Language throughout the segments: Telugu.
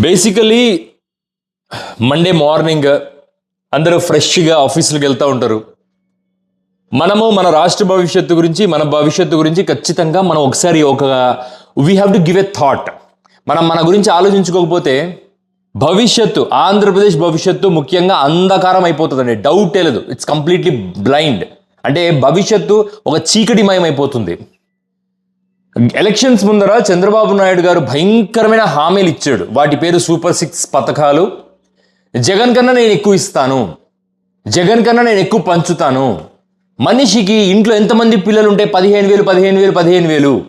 బేసికలీ మండే మార్నింగ్ అందరూ ఫ్రెష్గా ఆఫీసులకు వెళ్తూ ఉంటారు. మనము మన రాష్ట్ర భవిష్యత్తు గురించి మన భవిష్యత్తు గురించి ఖచ్చితంగా మనం ఒకసారి ఒక we have to give a thought మనం మన గురించి ఆలోచించుకోకపోతే భవిష్యత్తు ఆంధ్రప్రదేశ్ భవిష్యత్తు ముఖ్యంగా అంధకారం అయిపోతుందండి. డౌటే లేదు. ఇట్స్ కంప్లీట్లీ బ్లైండ్ అంటే భవిష్యత్తు ఒక చీకటిమయం అయిపోతుంది ఎలక్షన్స్ ముందర చంద్రబాబు నాయుడు గారు భయంకరమైన హామీలు ఇచ్చాడు. వాటి పేరు సూపర్ సిక్స్ పథకాలు. జగన్ కన్నా నేను ఎక్కువ ఇస్తాను. జగన్ కన్నా నేను ఎక్కువ పంచుతాను. మనిషికి ఇంట్లో ఎంతమంది పిల్లలు ఉంటే పదిహేను వేలు పదిహేను వేలు పదిహేను వేలు.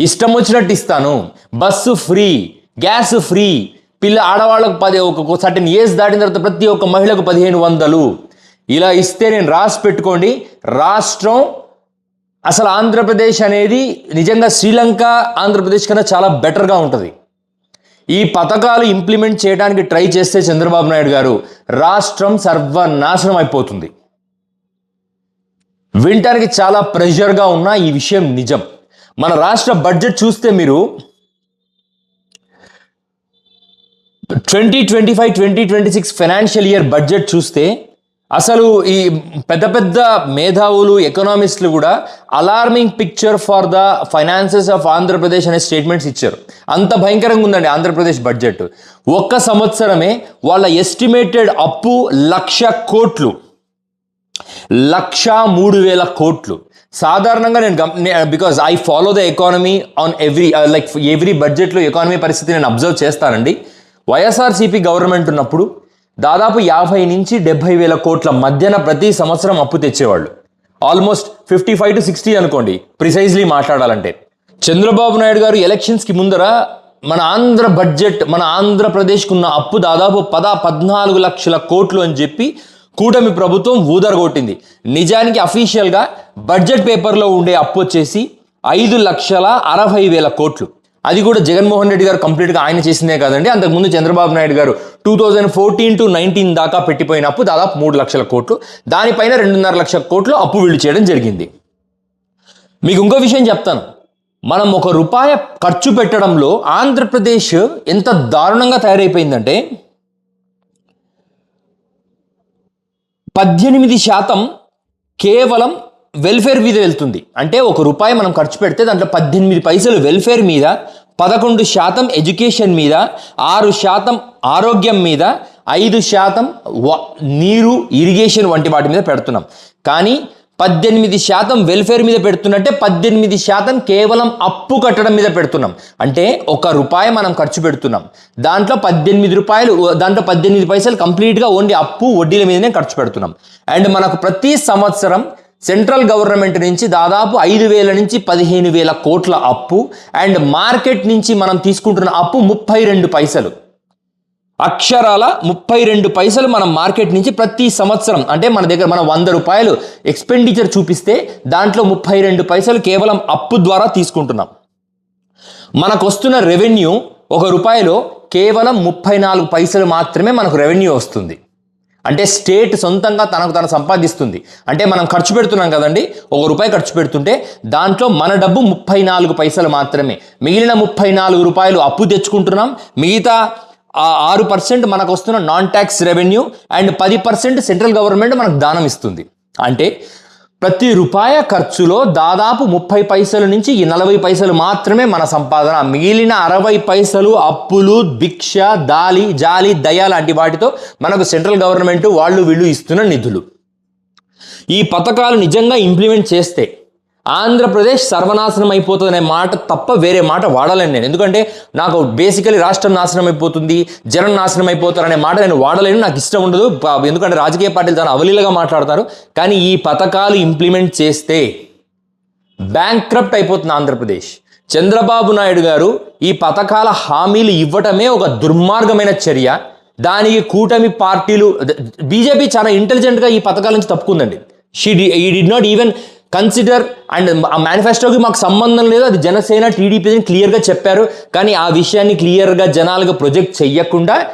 ఇష్టం వచ్చినట్టు ఇస్తాను. Bus free gas free. పిల్ల ఆడవాళ్ళకు పది ఒక సర్టెన్ ఏజ్ దాటిన తర్వాత ప్రతి ఒక్క మహిళకు పదిహేను వందలు. ఇలా ఇస్తే నేను రాసి పెట్టుకోండి. రాష్ట్రం అసలు ఆంధ్రప్రదేశ్ అనేది నిజంగా శ్రీలంక ఆంధ్రప్రదేశ్ కన్నా చాలా బెటర్గా ఉంటుంది. ఈ పథకాలు ఇంప్లిమెంట్ చేయడానికి ట్రై చేస్తే చంద్రబాబు నాయుడు గారు రాష్ట్రం సర్వనాశనం అయిపోతుంది. వినటానికి చాలా ప్రెషర్గా ఉన్న ఈ విషయం నిజం. మన రాష్ట్ర బడ్జెట్ చూస్తే మీరు twenty twenty five twenty twenty six financial year budget చూస్తే అసలు ఈ పెద్ద పెద్ద మేధావులు ఎకనామిస్టులు కూడా alarming picture for the finances of Andhra Pradesh అనే స్టేట్మెంట్స్ ఇచ్చారు. అంత భయంకరంగా ఉందండి ఆంధ్రప్రదేశ్ బడ్జెట్ ఒక్క సంవత్సరమే వాళ్ళ ఎస్టిమేటెడ్ అప్పు లక్ష కోట్లు. లక్ష మూడు వేల కోట్లు. సాధారణంగా నేను because I follow the economy on every like every బడ్జెట్లో ఎకానమీ పరిస్థితి నేను అబ్జర్వ్ చేస్తానండి. వైఎస్ఆర్సీపీ గవర్నమెంట్ ఉన్నప్పుడు దాదాపు యాభై నుంచి డెబ్బై వేల కోట్ల మధ్యన ప్రతి సంవత్సరం అప్పు తెచ్చేవాళ్ళు. Almost fifty five to sixty అనుకోండి ప్రిసైజ్లీ మాట్లాడాలంటే. చంద్రబాబు నాయుడు గారు ఎలక్షన్స్కి ముందర మన ఆంధ్ర బడ్జెట్ మన ఆంధ్రప్రదేశ్కు ఉన్న అప్పు దాదాపు పద పద్నాలుగు లక్షల కోట్లు అని చెప్పి కూటమి ప్రభుత్వం ఊదరగొట్టింది. నిజానికి అఫీషియల్గా బడ్జెట్ పేపర్లో ఉండే అప్పు వచ్చేసి ఐదు లక్షల అరవై వేల కోట్లు. అది కూడా జగన్మోహన్ రెడ్డి గారు కంప్లీట్గా ఆయన చేసిందే కాదండి. అంతకుముందు Chandrababu Naidu garu two thousand fourteen to nineteen దాకా పెట్టిపోయిన అప్పు దాదాపు మూడు లక్షల కోట్లు దానిపైన రెండున్నర లక్షల కోట్లు అప్పు వీళ్ళు చేయడం జరిగింది. మీకు ఇంకో విషయం చెప్తాను. మనం ఒక రూపాయి ఖర్చు పెట్టడంలో ఆంధ్రప్రదేశ్ ఎంత దారుణంగా తయారైపోయిందంటే పద్దెనిమిది శాతం కేవలం వెల్ఫేర్ మీద వెళ్తుంది. అంటే ఒక రూపాయి మనం ఖర్చు పెడితే దాంట్లో పద్దెనిమిది పైసలు వెల్ఫేర్ మీద పదకొండు శాతం ఎడ్యుకేషన్ మీద ఆరు శాతం ఆరోగ్యం మీద ఐదు శాతం వ- నీరు ఇరిగేషన్ వంటి వాటి మీద పెడుతున్నాం. కానీ పద్దెనిమిది శాతం వెల్ఫేర్ మీద పెడుతున్నట్టే పద్దెనిమిది శాతం కేవలం అప్పు కట్టడం మీద పెడుతున్నాం. అంటే ఒక రూపాయి మనం ఖర్చు పెడుతున్నాం. దాంట్లో పద్దెనిమిది రూపాయలు దాంట్లో పద్దెనిమిది పైసలు కంప్లీట్గా ఓన్లీ అప్పు వడ్డీల మీదనే ఖర్చు పెడుతున్నాం. అండ్ మనకు ప్రతి సంవత్సరం సెంట్రల్ గవర్నమెంట్ నుంచి దాదాపు ఐదు వేల నుంచి పదిహేను వేల కోట్ల అప్పు అండ్ మార్కెట్ నుంచి మనం తీసుకుంటున్న అప్పు ముప్పై రెండు పైసలు. అక్షరాల ముప్పై రెండు పైసలు మనం మార్కెట్ నుంచి ప్రతి సంవత్సరం అంటే మన దగ్గర మనం వంద రూపాయలు ఎక్స్పెండిచర్ చూపిస్తే దాంట్లో ముప్పై రెండు పైసలు కేవలం అప్పు ద్వారా తీసుకుంటున్నాం. మనకు వస్తున్న రెవెన్యూ ఒక రూపాయలో కేవలం ముప్పై నాలుగు పైసలు మాత్రమే మనకు రెవెన్యూ వస్తుంది. అంటే స్టేట్ సొంతంగా తనకు తను సంపాదిస్తుంది. అంటే మనం ఖర్చు పెడుతున్నాం కదండి ఒక రూపాయి ఖర్చు పెడుతుంటే దాంట్లో మన డబ్బు ముప్పై నాలుగు పైసలు మాత్రమే. మిగిలిన ముప్పై నాలుగు రూపాయలు అప్పు తెచ్చుకుంటున్నాం. మిగతా ఆరు పర్సెంట్ మనకు వస్తున్న నాన్ ట్యాక్స్ రెవెన్యూ అండ్ పది పర్సెంట్ సెంట్రల్ గవర్నమెంట్ మనకు దానం ఇస్తుంది. అంటే ప్రతి రూపాయ ఖర్చులో దాదాపు ముప్పై పైసల నుంచి ఈ నలభై పైసలు మాత్రమే మన సంపాదన. మిగిలిన అరవై పైసలు అప్పులు భిక్ష దాలి జాలి దయ లాంటి వాటితో మనకు సెంట్రల్ గవర్నమెంట్ వాళ్ళు వీళ్ళు ఇస్తున్న నిధులు. ఈ పథకాలు నిజంగా ఇంప్లిమెంట్ చేస్తే ఆంధ్రప్రదేశ్ సర్వనాశనం అయిపోతుందనే మాట తప్ప వేరే మాట వాడలేను నేను. ఎందుకంటే నాకు బేసికలీ రాష్ట్రం నాశనం అయిపోతుంది జనం నాశనం అయిపోతారనే మాట నేను వాడలేను నాకు ఇష్టం ఉండదు. ఎందుకంటే రాజకీయ పార్టీలు చాలా అవలీలగా మాట్లాడతారు. కానీ ఈ పథకాలు ఇంప్లిమెంట్ చేస్తే బ్యాంక్రప్ట్ అయిపోతుంది ఆంధ్రప్రదేశ్. చంద్రబాబు నాయుడు గారు ఈ పథకాల హామీలు ఇవ్వటమే ఒక దుర్మార్గమైన చర్య. దానికి కూటమి పార్టీలు బీజేపీ చాలా ఇంటెలిజెంట్గా ఈ పథకాల నుంచి తప్పుకుందండి. షీ ఈ did not even consider and ఆ మేనిఫెస్టోకి మాకు సంబంధం లేదు. అది జనసేన టీడీపీ క్లియర్గా చెప్పారు. కానీ ఆ విషయాన్ని క్లియర్గా జనాలుగా ప్రొజెక్ట్ చెయ్యకుండా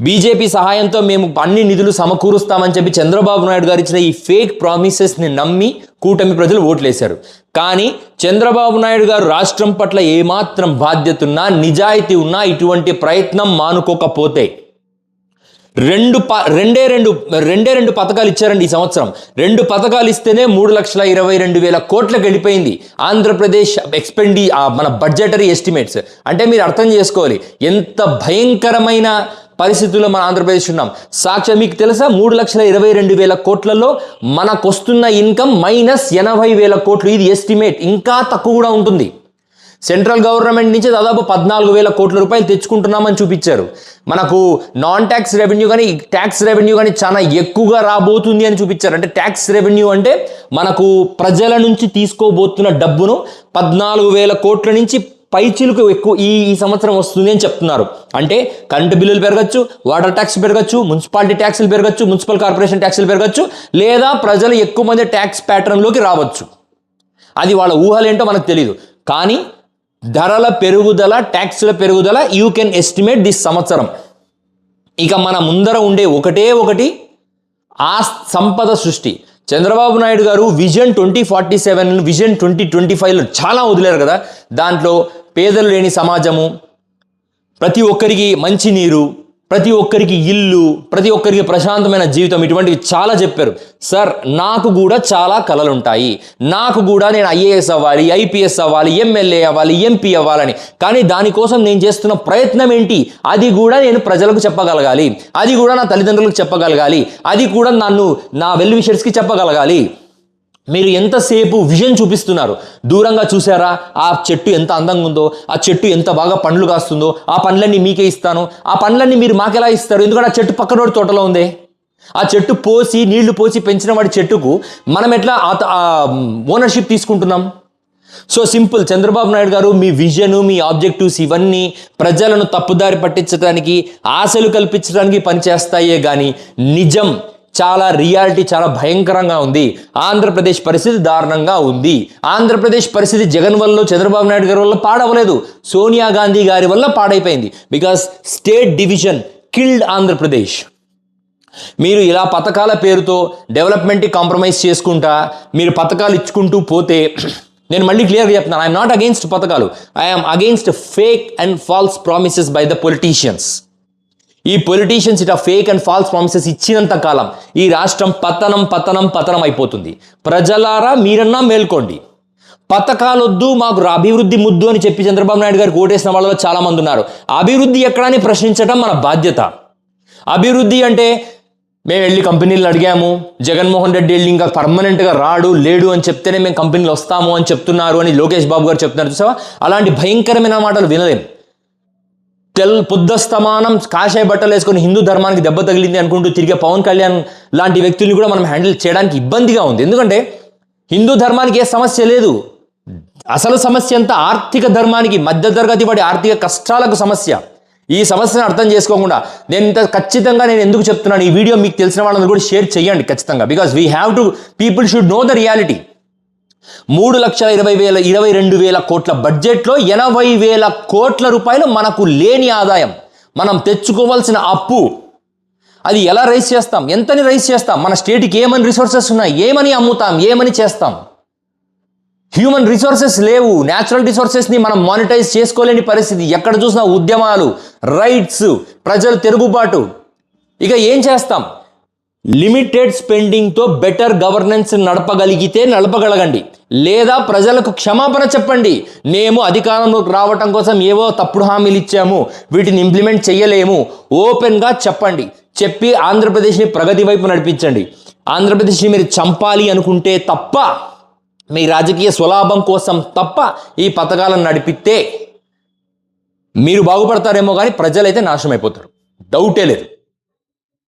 బీజేపీ సహాయంతో మేము అన్ని నిధులు సమకూరుస్తామని చెప్పి చంద్రబాబు నాయుడు గారు ఇచ్చిన ఈ ఫేక్ ప్రామిసెస్ని నమ్మి కూటమి ప్రజలు ఓట్లేశారు. కానీ చంద్రబాబు నాయుడు గారు రాష్ట్రం పట్ల ఏమాత్రం బాధ్యత ఉన్నా నిజాయితీ ఉన్నా ఇటువంటి ప్రయత్నం మానుకోకపోతే రెండు ప రెండే రెండు రెండే రెండు పథకాలు ఇచ్చారండి ఈ సంవత్సరం. రెండు పథకాలు ఇస్తేనే మూడు లక్షల ఇరవై రెండు వేల కోట్లకు వెళ్ళిపోయింది. ఆంధ్రప్రదేశ్ ఎక్స్పెండి మన బడ్జెటరీ ఎస్టిమేట్స్. అంటే మీరు అర్థం చేసుకోవాలి. ఎంత భయంకరమైన పరిస్థితుల్లో మన ఆంధ్రప్రదేశ్ ఉన్నాం. సాక్ష్యం మీకు తెలుసా? మూడు లక్షల ఇరవై రెండు వేల కోట్లలో మనకు వస్తున్న ఇన్కమ్ మైనస్ ఎనభై వేల కోట్లు. ఇది ఎస్టిమేట్. ఇంకా తక్కువ కూడా ఉంటుంది. సెంట్రల్ గవర్నమెంట్ నుంచి దాదాపు పద్నాలుగు వేల కోట్ల రూపాయలు తెచ్చుకుంటున్నామని చూపించారు. మనకు నాన్ ట్యాక్స్ రెవెన్యూ కానీ ట్యాక్స్ రెవెన్యూ కానీ చాలా ఎక్కువగా రాబోతుంది అని చూపించారు. అంటే ట్యాక్స్ రెవెన్యూ అంటే మనకు ప్రజల నుంచి తీసుకోబోతున్న డబ్బును పద్నాలుగు వేల కోట్ల నుంచి పైచిలకు ఎక్కువ ఈ ఈ సంవత్సరం వస్తుంది అని చెప్తున్నారు. అంటే కరెంటు బిల్లులు పెరగచ్చు వాటర్ ట్యాక్స్ పెరగచ్చు మున్సిపాలిటీ ట్యాక్సులు పెరగచ్చు మున్సిపల్ కార్పొరేషన్ ట్యాక్సులు పెరగచ్చు లేదా ప్రజలు ఎక్కువ మంది ట్యాక్స్ ప్యాటర్న్లోకి రావచ్చు. అది వాళ్ళ ఊహలేంటో మనకు తెలియదు కానీ ధరల పెరుగుదల ట్యాక్స్ల పెరుగుదల యూ కెన్ ఎస్టిమేట్ దిస్ సంవత్సరం. ఇక మన ముందర ఉండే ఒకటే ఒకటి ఆ సంపద సృష్టి. Chandrababu Naidu garu vision twenty forty seven vision twenty twenty ఫైవ్లో చాలా వదిలేరు కదా. దాంట్లో పేదలు లేని సమాజము ప్రతి ఒక్కరికి మంచినీరు ప్రతి ఒక్కరికి ఇల్లు ప్రతి ఒక్కరికి ప్రశాంతమైన జీవితం ఇటువంటివి చాలా చెప్పారు. సార్ నాకు కూడా చాలా కళలు ఉంటాయి నాకు కూడా నేను ఐఏఎస్ అవ్వాలి ఐపీఎస్ అవ్వాలి ఎమ్మెల్యే అవ్వాలి ఎంపీ అవ్వాలని. కానీ దానికోసం నేను చేస్తున్న ప్రయత్నం ఏంటి? అది కూడా నేను ప్రజలకు చెప్పగలగాలి. అది కూడా నా తల్లిదండ్రులకు చెప్పగలగాలి. అది కూడా నన్ను నా వెల్ విషర్స్కి చెప్పగలగాలి. మీరు ఎంతసేపు విజన్ చూపిస్తున్నారు? దూరంగా చూసారా ఆ చెట్టు ఎంత అందంగా ఉందో ఆ చెట్టు ఎంత బాగా పండ్లు కాస్తుందో ఆ పండ్లన్నీ మీకే ఇస్తాను. ఆ పండ్లన్నీ మీరు మాకెలా ఇస్తారు? ఎందుకంటే ఆ చెట్టు పక్కనోడి తోటలో ఉంది. ఆ చెట్టు పోసి నీళ్ళు పోసి పెంచిన వాడి చెట్టుకు మనం ఎట్లా ఓనర్షిప్ తీసుకుంటున్నాం? So simple. చంద్రబాబు నాయుడు గారు మీ విజన్ మీ ఆబ్జెక్టివ్స్ ఇవన్నీ ప్రజలను తప్పుదారి పట్టించడానికి ఆశలు కల్పించడానికి పనిచేస్తాయే కానీ నిజం. చాలా రియాలిటీ చాలా భయంకరంగా ఉంది. ఆంధ్రప్రదేశ్ పరిస్థితి దారుణంగా ఉంది. ఆంధ్రప్రదేశ్ పరిస్థితి జగన్ వల్ల చంద్రబాబు నాయుడు గారి వల్ల పాడవలేదు. సోనియా గాంధీ గారి వల్ల పాడైపోయింది. Because state division killed Andhra Pradesh. మీరు ఇలా పథకాల పేరుతో డెవలప్మెంట్కి కాంప్రమైజ్ చేసుకుంటా మీరు పథకాలు ఇచ్చుకుంటూ పోతే నేను మళ్ళీ క్లియర్గా చెప్తున్నాను. ఐఎమ్ నాట్ అగెయిన్స్ట్ పథకాలు. I'm against fake and false promises by the politicians ఈ పొలిటీషియన్స్ ఇట్లా ఫేక్ అండ్ ఫాల్స్ ప్రామిసెస్ ఇచ్చినంత కాలం ఈ రాష్ట్రం పతనం పతనం పతనం అయిపోతుంది. ప్రజలారా మీరన్నా మేల్కోండి. పథకాలొద్దు మాకు అభివృద్ధి ముద్దు అని చెప్పి చంద్రబాబు నాయుడు గారికి ఓటేసిన వాళ్ళలో చాలా మంది ఉన్నారు అభివృద్ధి ఎక్కడని ప్రశ్నించడం మన బాధ్యత. అభివృద్ధి అంటే మేము వెళ్ళి కంపెనీలు అడిగాము జగన్మోహన్ రెడ్డి వెళ్ళి ఇంకా పర్మనెంట్గా రాడు లేడు అని చెప్తేనే మేము కంపెనీలు వస్తాము అని చెప్తున్నారు అని లోకేష్ బాబు గారు చెప్తున్నారు చూసావా? అలాంటి భయంకరమైన మాటలు వినలేము తెల్ పొద్దస్తమానం కాషాయ బట్టలు వేసుకొని హిందూ ధర్మానికి దెబ్బ తగిలింది అనుకుంటూ తిరిగే పవన్ కళ్యాణ్ లాంటి వ్యక్తుల్ని కూడా మనం హ్యాండిల్ చేయడానికి ఇబ్బందిగా ఉంది. ఎందుకంటే హిందూ ధర్మానికి ఏ సమస్య లేదు. అసలు సమస్య అంతా ఆర్థిక ధర్మానికి మధ్యతరగతి పడి ఆర్థిక కష్టాలకు సమస్య. ఈ సమస్యను అర్థం చేసుకోకుండా నేను ఇంత ఖచ్చితంగా నేను ఎందుకు చెప్తున్నాను? ఈ వీడియో మీకు తెలిసిన వాళ్ళని కూడా షేర్ చేయండి ఖచ్చితంగా. Because we have to people should know the reality మూడు లక్షల ఇరవై వేల ఇరవై రెండు వేల కోట్ల బడ్జెట్లో ఎనభై వేల కోట్ల రూపాయలు మనకు లేని ఆదాయం. మనం తెచ్చుకోవాల్సిన అప్పు. అది ఎలా రైస్ చేస్తాం? ఎంతని రైస్ చేస్తాం? మన స్టేట్కి ఏమని రిసోర్సెస్ ఉన్నాయి? ఏమని అమ్ముతాం? ఏమని చేస్తాం? హ్యూమన్ రిసోర్సెస్ లేవు. న్యాచురల్ రిసోర్సెస్ని మనం మానిటైజ్ చేసుకోలేని పరిస్థితి. ఎక్కడ చూసినా ఉద్యమాలు రైట్స్ ప్రజలు తిరుగుబాటు. ఇక ఏం చేస్తాం? లిమిటెడ్ స్పెండింగ్తో బెటర్ గవర్నెన్స్ నడపగలిగితే నడపగలగండి. లేదా ప్రజలకు క్షమాపణ చెప్పండి. మేము అధికారంలోకి రావటం కోసం ఏవో తప్పుడు హామీలు ఇచ్చాము. వీటిని ఇంప్లిమెంట్ చేయలేము. ఓపెన్గా చెప్పండి. చెప్పి ఆంధ్రప్రదేశ్ని ప్రగతి వైపు నడిపించండి. ఆంధ్రప్రదేశ్ని మీరు చంపాలి అనుకుంటే తప్ప మీ రాజకీయ స్వలాభం కోసం తప్ప ఈ పథకాలను నడిపితే మీరు బాగుపడతారేమో కానీ ప్రజలైతే నాశనం అయిపోతారు డౌటే లేదు.